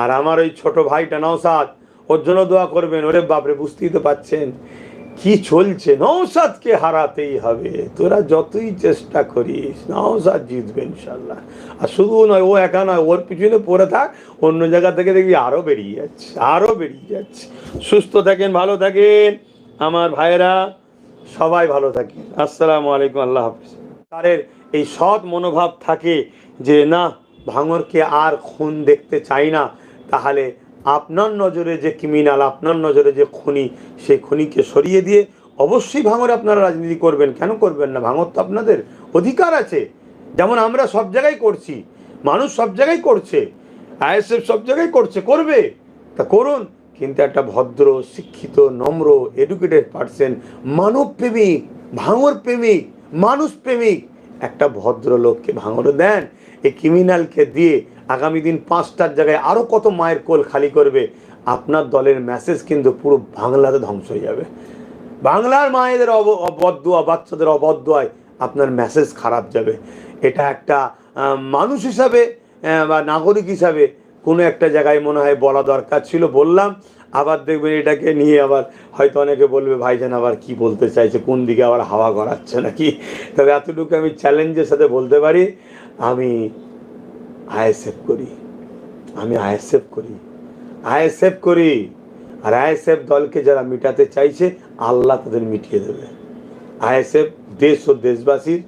আর আমার ওই ছোট ভাইটা নওসাদ ওর জন্য দোয়া করবেন। ওরে বাপরে, বুঝতেই তো পাচ্ছেন কি চলছে। নওসাদকে হারাতেই হবে। তোরা যতই চেষ্টা করিস নওসাদ জিতবে ইনশাল্লাহ আর শুধু নয়, ও একা নয়, ওর পিছনে পড়ে থাক, অন্য জায়গা থেকে দেখবি আরও বেরিয়ে যাচ্ছে আরও বেরিয়ে যাচ্ছে। সুস্থ থাকেন, ভালো থাকেন। আমার ভাইয়েরা, সবাই ভালো থাকেন। আসসালামু আলাইকুম, আল্লাহ হাফিজ। তারের এই সৎ মনোভাব থাকে যে, না, ভাঙরকে আর খুন দেখতে চাই না। তাহলে আপনার নজরে যে ক্রিমিনাল আপনার নজরে যে খনি সেই খনিকে সরিয়ে দিয়ে অবশ্যই ভাঙরে আপনারা রাজনীতি করবেন। কেন করবেন না? ভাঙর তো আপনাদের অধিকার আছে। যেমন আমরা সব জায়গায় করছি, মানুষ সব জায়গায় করছে, আইএসএফ সব জায়গায় করছে, করবে। তা করুন। কিন্তু একটা ভদ্র, শিক্ষিত, নম্র এডুকেটেড পার্সন মানব প্রেমিক ভাঙর প্রেমিক মানুষ প্রেমিক একটা ভদ্র লোককে ভাঙরে দেন। এই ক্রিমিনালকে দিয়ে আগামী দিন পাঁচটার জায়গায় আরও কত মায়ের কোল খালি করবে, আপনার দলের মেসেজ কিন্তু পুরো বাংলাতে ধ্বংস হয়ে যাবে। বাংলার মায়েদের অব- অবদুয়া, বাচ্চাদের অবদুয়ায় আপনার মেসেজ খারাপ যাবে। এটা একটা মানুষ হিসাবে বা নাগরিক হিসাবে কোনো একটা জায়গায় মনে হয় বলা দরকার ছিল, বললাম। আবার দেখবেন এটাকে নিয়ে আবার হয়তো অনেকে বলবে, ভাইজান, আবার কি বলতে চাইছে? কোন দিকে আবার হাওয়া গড়াচ্ছে নাকি? তবে এতটুকু আমি চ্যালেঞ্জের সাথে বলতে পারি। আমি আইএসএফ করি। আমি আইএসএফ করি। আইএসএফ করি। আর আইএসএফ দলকে যারা মিটাতে চাইছে, আল্লাহ তাদের মিটিয়ে দেবে। আইএসএফ দেশ ও দেশবাসীর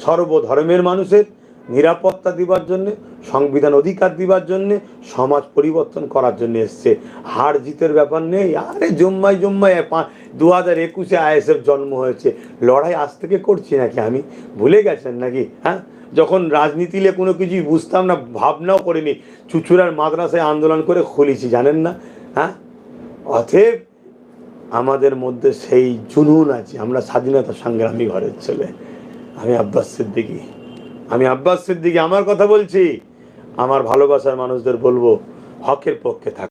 সর্বধর্মের মানুষের নিরাপত্তা দিবার জন্যে, সংবিধান অধিকার দিবার জন্যে, সমাজ পরিবর্তন করার জন্য এসছে। হার জিতের ব্যাপার নেই। আরে জম্মাই জম্মাই দু হাজার একুশে আইএসএফ জন্ম হয়েছে। লড়াই আজ থেকে করছি নাকি আমি? ভুলে গেছেন নাকি? হ্যাঁ? যখন রাজনীতিলে কোনো কিছুই বুঝতাম না, ভাবনাও করিনি। চুচুড়ার মাদ্রাসায় আন্দোলন করে খুলেছি, জানেন না? হ্যাঁ? অতএব আমাদের মধ্যে সেই জুনুন আছে। আমরা স্বাধীনতা সংগ্রামী ঘরের ছেলে। আমি আব্বাস সিদ্দিকি। আমি আব্বাস সিদ্দিকি আমার কথা বলছি। আমার ভালোবাসার মানুষদের বলব হকের পক্ষে থাক।